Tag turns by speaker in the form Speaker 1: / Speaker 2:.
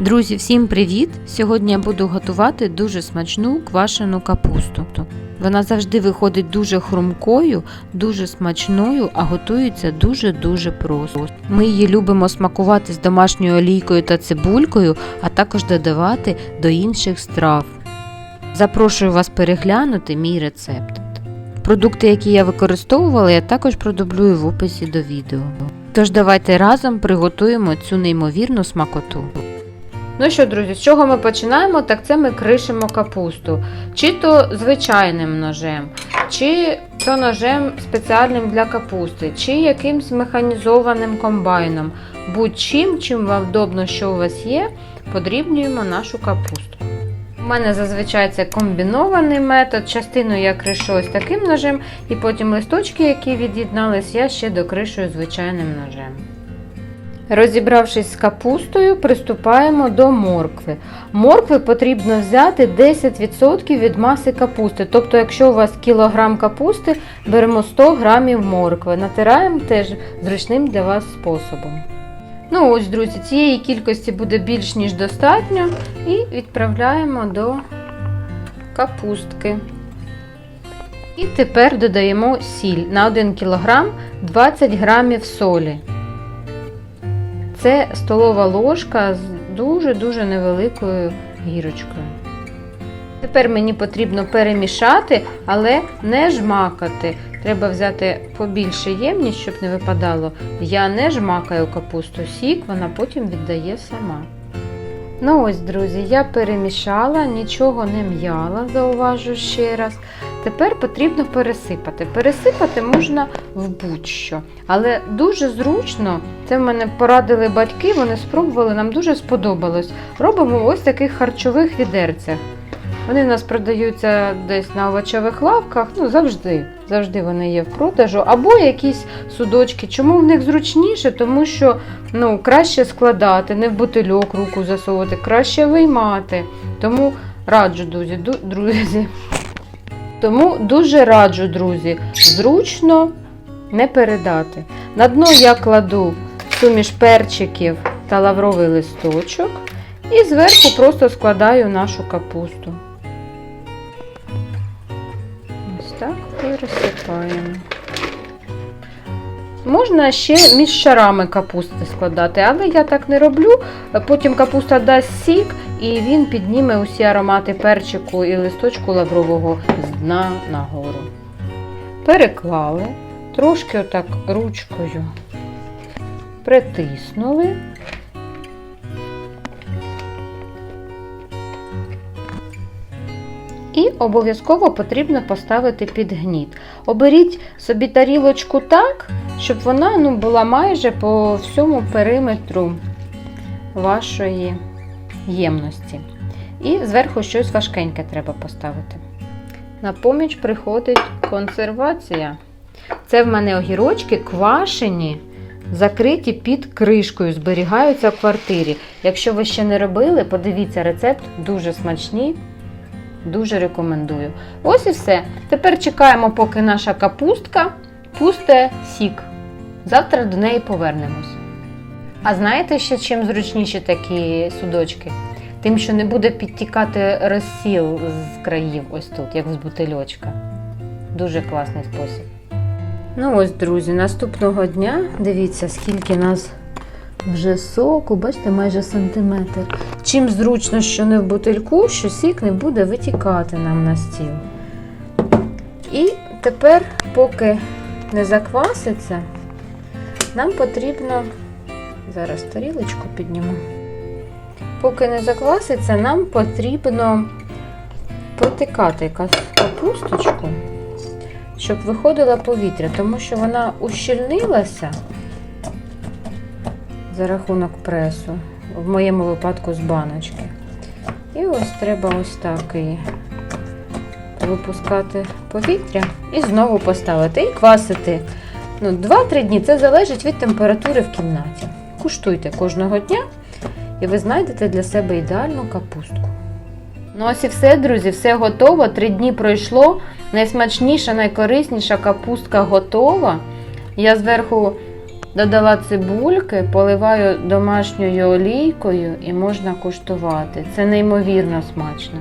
Speaker 1: Друзі, всім привіт! Сьогодні я буду готувати дуже смачну квашену капусту. Вона завжди виходить дуже хрумкою, дуже смачною, а готується дуже-дуже просто. Ми її любимо смакувати з домашньою олійкою та цибулькою, а також додавати до інших страв. Запрошую вас переглянути мій рецепт. Продукти, які я використовувала, я також продублюю в описі до відео. Тож давайте разом приготуємо цю неймовірну смакоту. Ну що, друзі, з чого ми починаємо? Так це ми кришимо капусту. Чи то звичайним ножем, чи то ножем спеціальним для капусти, чи якимсь механізованим комбайном. Будь-чим, чим вам вдобно, що у вас є, подрібнюємо нашу капусту. У мене зазвичай це комбінований метод. Частину я кришу ось таким ножем, і потім листочки, які від'єднались, я ще докришую звичайним ножем. Розібравшись з капустою, приступаємо до моркви. Моркви потрібно взяти 10% від маси капусти. Тобто, якщо у вас кілограм капусти, беремо 100 грамів моркви. Натираємо теж зручним для вас способом. Ну ось, друзі, цієї кількості буде більш ніж достатньо. І відправляємо до капустки. І тепер додаємо сіль на 1 кг 20 грамів солі. Це столова ложка з дуже-дуже невеликою гірочкою. Тепер мені потрібно перемішати, але не жмакати. Треба взяти побільше ємність, щоб не випадало. Я не жмакаю капусту сік, вона потім віддає сама. Ну ось, друзі, я перемішала, нічого не м'яла, зауважу ще раз. Тепер потрібно пересипати. Пересипати можна в будь-що. Але дуже зручно, це в мене порадили батьки, вони спробували, нам дуже сподобалось. Робимо ось таких харчових відерцях. Вони в нас продаються десь на овочевих лавках, ну завжди. Завжди вони є в продажу, або якісь судочки. Чому в них зручніше? Тому що ну, краще складати, не в бутильок руку засовувати, краще виймати. Тому раджу, друзі, друзі. Тому дуже раджу, друзі, зручно не передати. На дно я кладу суміш перчиків та лавровий листочок і зверху просто складаю нашу капусту. Ось так пересипаємо. Можна ще між шарами капусти складати, але я так не роблю. Потім капуста дасть сік і він підніме усі аромати перчику і листочку лаврового з дна нагору. Переклали, трошки отак ручкою притиснули. І обов'язково потрібно поставити під гніт. Оберіть собі тарілочку так, щоб вона ну, була майже по всьому периметру вашої ємності. І зверху щось важкеньке треба поставити. На поміч приходить консервація. Це в мене огірочки квашені, закриті під кришкою, зберігаються в квартирі. Якщо ви ще не робили, подивіться рецепт, дуже смачні. Дуже рекомендую. Ось і все. Тепер чекаємо, поки наша капустка пусте сік. Завтра до неї повернемось. А знаєте ще чим зручніші такі судочки? Тим, що не буде підтікати розсіл з країв, ось тут, як з бутильочка. Дуже класний спосіб. Ну ось, друзі, наступного дня дивіться, скільки нас вже соку, бачите, майже сантиметр. Чим зручно, що не в бутильку, що сік не буде витікати нам на стіл. І тепер, поки не закваситься, нам потрібно. Зараз тарілочку підніму. Поки не закваситься, нам потрібно протикати капусточку, щоб виходило повітря, тому що вона ущільнилася за рахунок пресу, в моєму випадку з баночки. І ось треба ось так її випускати повітря і знову поставити. І квасити. Ну, 2-3 дні це залежить від температури в кімнаті. Куштуйте кожного дня, і ви знайдете для себе ідеальну капустку. Ну ось і все, друзі, все готово. Три дні пройшло. Найсмачніша, найкорисніша капустка готова. Я зверху Додала цибульки, поливаю домашньою олійкою і можна куштувати. Це неймовірно смачно.